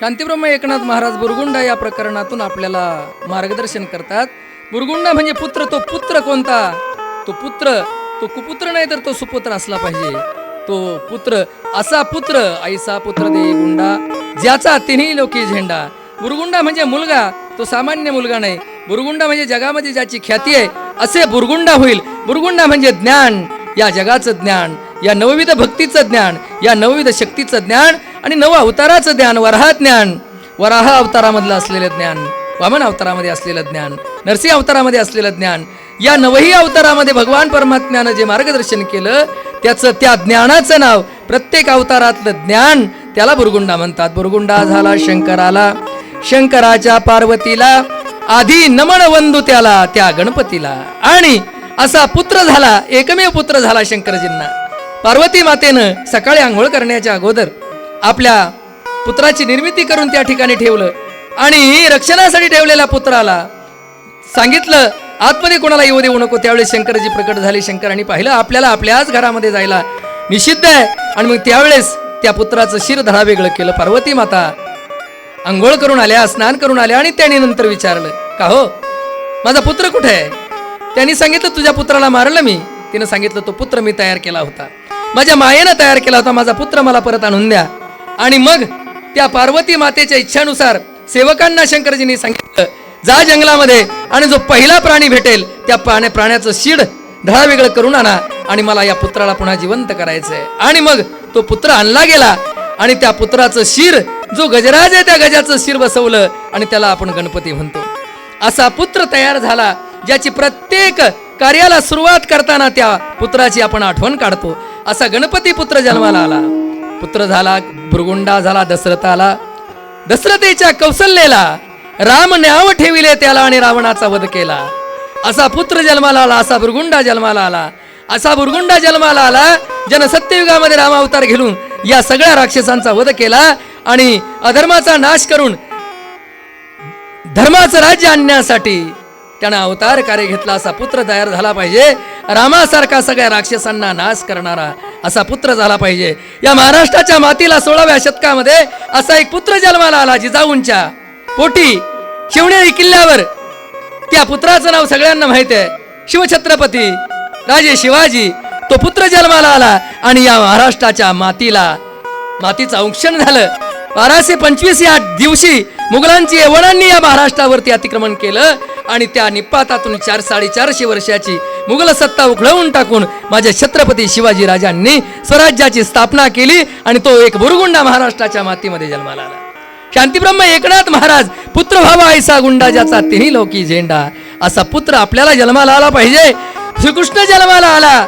शांतीब्रह्म एकनाथ महाराज बुरगुंडा या प्रकरणातून आपल्याला मार्गदर्शन करतात. बुरगुंडा म्हणजे पुत्र तो पुत्र कोणता? तो पुत्र तो कुपुत्र नाही तर तो सुपुत्र असला पाहिजे. तो पुत्र असा पुत्र आईसा पुत्र दे गुंडा ज्याचा तिन्ही लोकी झेंडा. बुरगुंडा म्हणजे मुलगा तो सामान्य मुलगा नाही. बुरगुंडा म्हणजे जगामध्ये ज्याची ख्याती आहे असे बुरगुंडा होईल. बुरगुंडा म्हणजे ज्ञान. या जगाचं ज्ञान या नवविध भक्तीचं ज्ञान या नवविध शक्तीचं ज्ञान आणि नव अवताराचं ज्ञान वराह ज्ञान. वराह अवतारामधलं असलेलं ज्ञान वामन अवतारामध्ये असलेलं ज्ञान नरसिंह अवतारामध्ये असलेलं ज्ञान या नवही अवतारामध्ये भगवान परमात्म्यानं जे मार्गदर्शन केलं त्याचं त्या ज्ञानाचं नाव प्रत्येक अवतारातलं ज्ञान त्याला बुरगुंडा म्हणतात. बुरगुंडा झाला शंकराला शंकराच्या पार्वतीला आधी नमन वंदू त्याला त्या गणपतीला. आणि असा पुत्र झाला एकमेव पुत्र झाला शंकरजींना. पार्वती मातेनं सकाळी आंघोळ करण्याच्या अगोदर आपल्या पुत्राची निर्मिती करून त्या ठिकाणी ठेवलं. आणि रक्षणासाठी ठेवलेल्या पुत्राला सांगितलं आतमध्ये कोणाला येऊ देऊ नको त्यावेळेस शंकरजी प्रकट झाले. शंकरांनी पाहिलं आपल्याला आपल्याच घरामध्ये जायला निषिद्ध आहे. आणि मग त्यावेळेस त्या पुत्राचं शिर धडा वेगळं केलं. पार्वती माता आंघोळ करून आल्या स्नान करून आल्या आणि त्याने नंतर विचारलं का हो? माझा पुत्र कुठे आहे? त्यांनी सांगितलं तुझ्या पुत्राला मारलं मी. तिनं सांगितलं तो पुत्र मी तयार केला होता. माझ्या मायेनं तयार केला होता. माझा पुत्र मला परत आणून द्या. आणि मग त्या पार्वती मातेच्या इच्छानुसार सेवकांना शंकरजींनी सांगितलं जा जंगलामध्ये आणि जो पहिला प्राणी भेटेल त्या प्राण्या प्राण्याचं शिड धडा वेगळं करून आणा आणि मला या पुत्राला पुन्हा जिवंत करायचंय. आणि मग तो पुत्र आणला गेला आणि त्या पुत्राचं शिर जो गजराज आहे त्या गजाचं शिर बसवलं आणि त्याला आपण गणपती म्हणतो. असा पुत्र तयार झाला ज्याची प्रत्येक कार्याला सुरुवात करताना त्या पुत्राची आपण आठवण काढतो. असा गणपती पुत्र जन्माला आला. पुत्र झाला भृगुंडा झाला दशरथाला दशरथेच्या कौशल्याला राम न्याव ठेविले त्याला आणि रावणाचा वध केला. असा पुत्र जन्माला आला असा भुरगुंडा जन्माला आला. असा भुरगुंडा जन्माला आला ज्यानं सत्ययुगामध्ये रामावतार घेऊन या सगळ्या राक्षसांचा वध केला आणि अधर्माचा नाश करून धर्माचं राज्य आणण्यासाठी त्यानं अवतार कार्य घेतला असा पुत्र तयार झाला पाहिजे. रामासारखा सगळ्या राक्षसांना नाश करणारा असा पुत्र झाला पाहिजे. या महाराष्ट्राच्या मातीला सोळाव्या शतकामध्ये असा एक पुत्र जन्माला आला जिजाऊंच्या पोटी शिवनेरी किल्ल्यावर. त्या पुत्राचं नाव सगळ्यांना माहीत आहे. शिवछत्रपती राजे शिवाजी तो पुत्र जन्माला आला आणि या महाराष्ट्राच्या मातीला मातीचं औक्षण झालं. बाराशे पंचवीस या दिवशी मुघलांची यवनांनी या महाराष्ट्रावरती अतिक्रमण केलं. आणि त्या निपातातून चार साडेचारशे वर्षाची मुघल सत्ता उखळवून टाकून माझ्या छत्रपती शिवाजी राजांनी स्वराज्याची स्थापना केली आणि तो एक बुरगुंडा महाराष्ट्राच्या मातीमध्ये जन्माला आला. शांतीब्रह्म एकनाथ महाराज पुत्र व्हावा ऐसा गुंडा ज्याचा तिन्ही लोकी झेंडा. असा पुत्र आपल्याला जन्माला आला पाहिजे. श्रीकृष्ण जन्माला आला.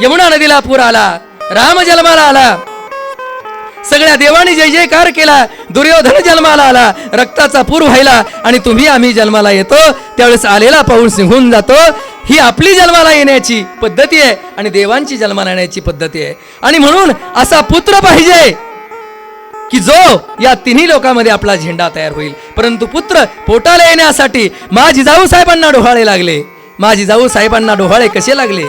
यमुना नदीला पूर आला. राम जन्माला आला. सगळ्या देवाने जय जयकार केला. दुर्योधन जन्माला आला. रक्ताचा पूर व्हायला आणि तुम्ही आम्ही जन्माला येतो. त्यावेळेस आलेला पाऊस निघून जातो. ही आपली जन्माला येण्याची पद्धती आहे आणि देवांची जन्माला येण्याची पद्धती आहे. आणि म्हणून असा पुत्र पाहिजे की जो या तिन्ही लोकांमध्ये आपला झेंडा तयार होईल. परंतु पुत्र पोटाला येण्यासाठी माझी जाऊ साहेबांना डोहाळे लागले. माझी जाऊ साहेबांना डोहाळे कसे लागले?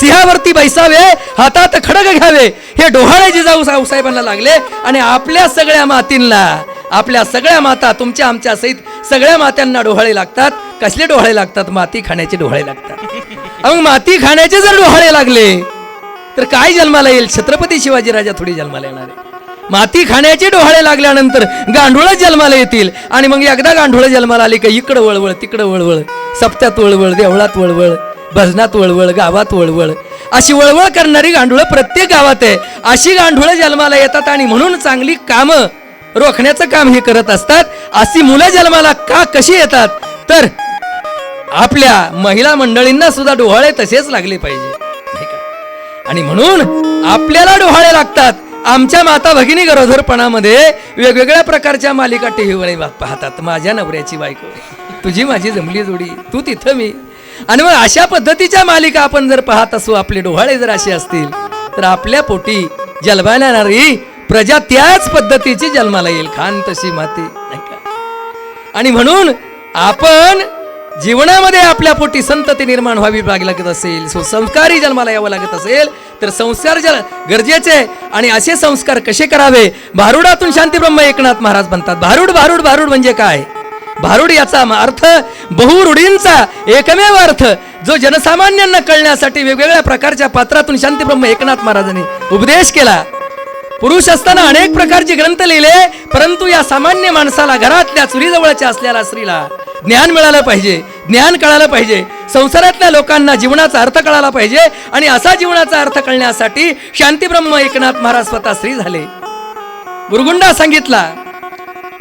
सिंहावरती बैसावे हातात खडग घ्यावे. हे डोहाळे जिजाऊ साहेबांना लागले आणि आपल्या सगळ्या मातींना आपल्या सगळ्या माता तुमच्या आमच्या सहित सगळ्या मात्यांना डोहाळे लागतात. कसले डोहाळे लागतात? माती खाण्याचे डोहाळे लागतात. मग माती खाण्याचे जर डोहाळे लागले तर काय जन्माला येईल? छत्रपती शिवाजी राजा थोडी जन्माला येणार आहे. माती खाण्याचे डोहाळे लागल्यानंतर गांडुळं जन्माला येतील. आणि मग एकदा गांडुळं जन्माला आली का इकडं वळवळ तिकडं वळवळ सप्त्यात वळवळ देवळात वळवळ. भजनात वळवळ गावात वळवळ. अशी वळवळ करणारी गांडुळं प्रत्येक गावात आहे. अशी गांडुळं जन्माला येतात आणि म्हणून चांगली कामं रोखण्याचं काम हे करत असतात. अशी मुलं जन्माला का कशी येतात? तर आपल्या महिला मंडळींना सुद्धा डोहाळे तसेच लागले पाहिजे. आणि म्हणून आपल्याला डोहाळे लागतात. आमच्या माता भगिनी गरोदरपणामध्ये वेगवेगळ्या प्रकारच्या मालिका टीव्हीवर पाहतात. माझ्या नवऱ्याची बायको. तुझी माझी जमली जोडी. तू तिथं मी. आणि मग अशा पद्धतीच्या मालिका आपण जर पाहत असू आपले डोहाळे जर असे असतील तर आपल्या पोटी जन्माला येणारी प्रजा त्याच पद्धतीची जन्माला येईल. खान तशी माती आणि म्हणून आपण जीवनामध्ये आपल्या पोटी संतती निर्माण व्हावी लागत असेल सुसंस्कारी जन्माला यावं लागत असेल तर संस्कार जल गरजेचे आणि असे संस्कार कसे करावे? भारुडातून शांतीब्रह्म एकनाथ महाराज म्हणतात भारुड भारुड भारुड म्हणजे काय? भारुड याचा अर्थ बहुरूढींचा एकमेव अर्थ जो जनसामान्यांना कळण्यासाठी वेगवेगळ्या प्रकारच्या पात्रातून शांतीब्रह्म एकनाथ महाराजांनी उपदेश केला. पुरुष असताना अनेक प्रकारचे ग्रंथ लिहिले परंतु या सामान्य माणसाला घरातल्या चुरीजवळच्या असलेल्या स्त्रीला ज्ञान मिळालं पाहिजे. ज्ञान कळालं पाहिजे. संसारातल्या लोकांना जीवनाचा अर्थ कळाला पाहिजे आणि असा जीवनाचा अर्थ कळण्यासाठी शांतीब्रह्म एकनाथ महाराज स्वतः स्त्री झाले. गुरगुंडा सांगितला.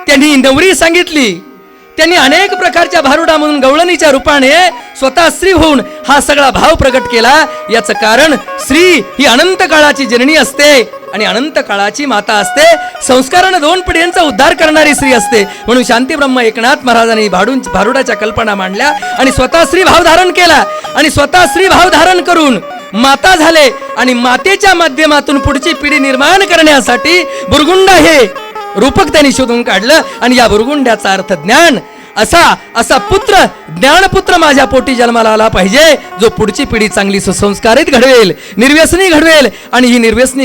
त्यांनी नवरी सांगितली. त्यांनी अनेक प्रकारच्या भारुडा म्हणून गवळणीच्या रूपाने स्वतः स्त्री होऊन हा सगळा भाव प्रकट केला. याचं कारण स्त्री ही अनंत काळाची जननी असते आणि अनंत काळाची माता असते. संस्कारानं दोन पिढ्यांचा उद्धार करणारी स्त्री असते. म्हणून शांती ब्रह्म एकनाथ महाराजांनी भाडून भारुडाच्या कल्पना मांडल्या आणि स्वतः स्त्री भाव धारण केला. आणि स्वतः स्त्री भाव धारण करून माता झाले आणि मातेच्या माध्यमातून पुढची पिढी निर्माण करण्यासाठी बुरगुंडा हे रूपक त्यांनी शोधून काढलं आणि या भुरगुंड्याचा अर्थ ज्ञान. असा असा पुत्र ज्ञानपुत्र माझ्या पोटी जन्माला आला पाहिजे जो पुढची पिढी चांगली सुसंस्कारित घडवेल निर्व्यसनी घडवेल आणि ही निर्व्यसनी